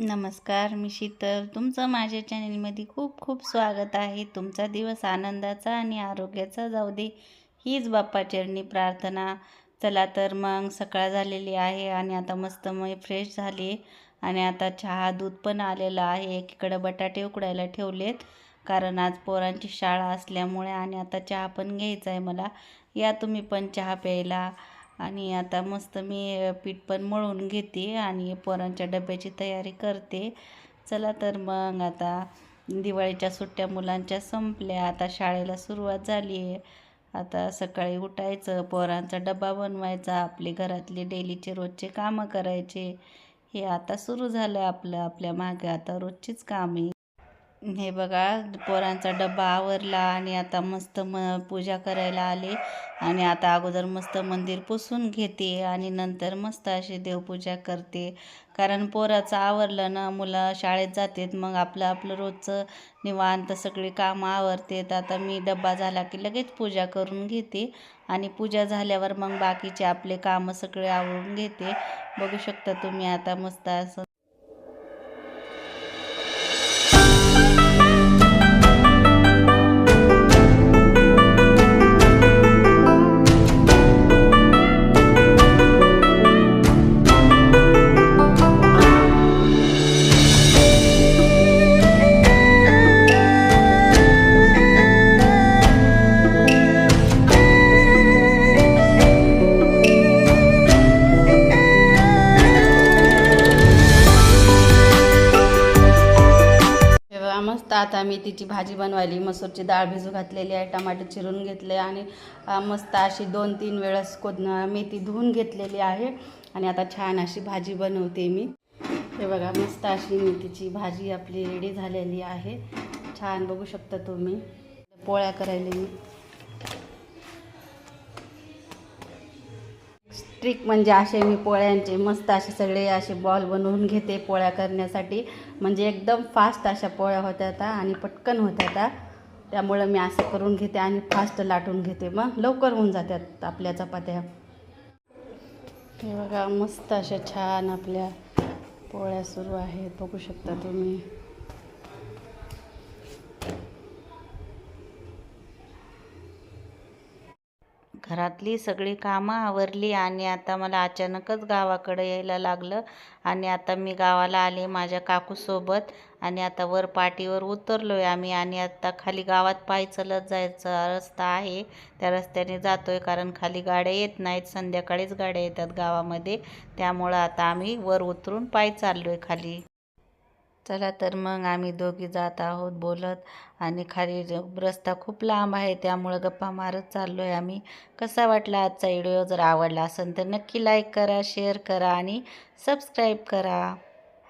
नमस्कार मी शीतल. तुमचं माझ्या चॅनलमध्ये खूप खूप स्वागत आहे. तुमचा दिवस आनंदाचा आणि आरोग्याचा जाऊ दे हीच बाप्पाचरणी प्रार्थना. चला तर मग सकाळ झालेली आहे आणि आता मस्त मग फ्रेश झाली आणि आता चहा दूध पण आलेलं आहे. एकीकडं बटाटे उकडायला ठेवलेत कारण आज पोरांची शाळा असल्यामुळे आणि आता चहा पण घ्यायचा आहे मला. या तुम्ही पण चहा प्यायला. आणि आता मस्त मी पीठ पण मळून घेते आणि पोरांच्या डब्याची तयारी करते. चला तर मग आता दिवाळीच्या सुट्ट्या मुलांच्या संपल्या. आता शाळेला सुरुवात झाली आहे. आता सकाळी उठायचं पोरांचा डबा बनवायचा आपले घरातले डेलीचे रोजचे कामं करायचे. हे आता सुरू झालं आपलं आपल्या मागे आता रोजचीच कामे. हे बघा पोरांचा डब्बा आवरला आणि आता मस्त म पूजा करायला आले. आणि आता अगोदर मस्त मंदिर पुसून घेते आणि नंतर मस्त अशी देवपूजा करते. कारण पोराचं आवरलं ना मुलं शाळेत जातात मग आपलं आपलं रोजचं निवांत सगळी कामं आवरतात. आता मी डब्बा झाला की लगेच पूजा करून घेते आणि पूजा झाल्यावर मग बाकीचे आपले कामं सगळे आवरून घेते. बघू शकता तुम्ही आता मस्त असं आता मेथीची भाजी बनवायली. मसूरची डाळ भिजू घातलेली आहे टमाटे चिरून घेतले आणि मस्त अशी दोन तीन वेळेस कोद मेथी धुवून घेतलेली आहे. आणि आता छान अशी भाजी बनवते मी. हे बघा मस्त अशी मेथीची भाजी आपली रेडी झालेली आहे. छान बघू शकता तुम्ही. पोळ्या करायला मी. ट्रिक म्हणजे असे मी पोळ्यांचे मस्त असे सगळे असे बॉल बनवून घेते पोळ्या करण्यासाठी. म्हणजे एकदम फास्ट अशा पोळ्या होत्या आणि पटकन होत्या त्यामुळं मी असं करून घेते आणि फास्ट लाटून घेते. मग लवकर होऊन जातात आपल्या चपात्या. हे बघा मस्त अशा छान आपल्या पोळ्या सुरू आहेत. बघू शकता तुम्ही. घरातली सगळी कामं आवरली आणि आता मला अचानकच गावाकडे यायला लागलं. आणि आता मी गावाला आले माझ्या काकूसोबत आणि आता वर पाटीवर उतरलो आहे आम्ही आणि आता खाली गावात पाय चलत जायचा रस्ता आहे. त्या रस्त्याने जातो आहे कारण खाली गाड्या येत नाहीत. संध्याकाळीच गाड्या येतात गावामध्ये. त्यामुळं आता आम्ही वर उतरून पाय चाललो आहे खाली. चला तर मग आम्ही दोघी जात आहोत बोलत. आणि खाली रस्ता खूप लांब आहे त्यामुळं गप्पा मारत चाललो आहे आम्ही. कसा वाटला आजचा व्हिडिओ? जर आवडला असेल तर नक्की लाईक करा शेअर करा आणि सबस्क्राईब करा.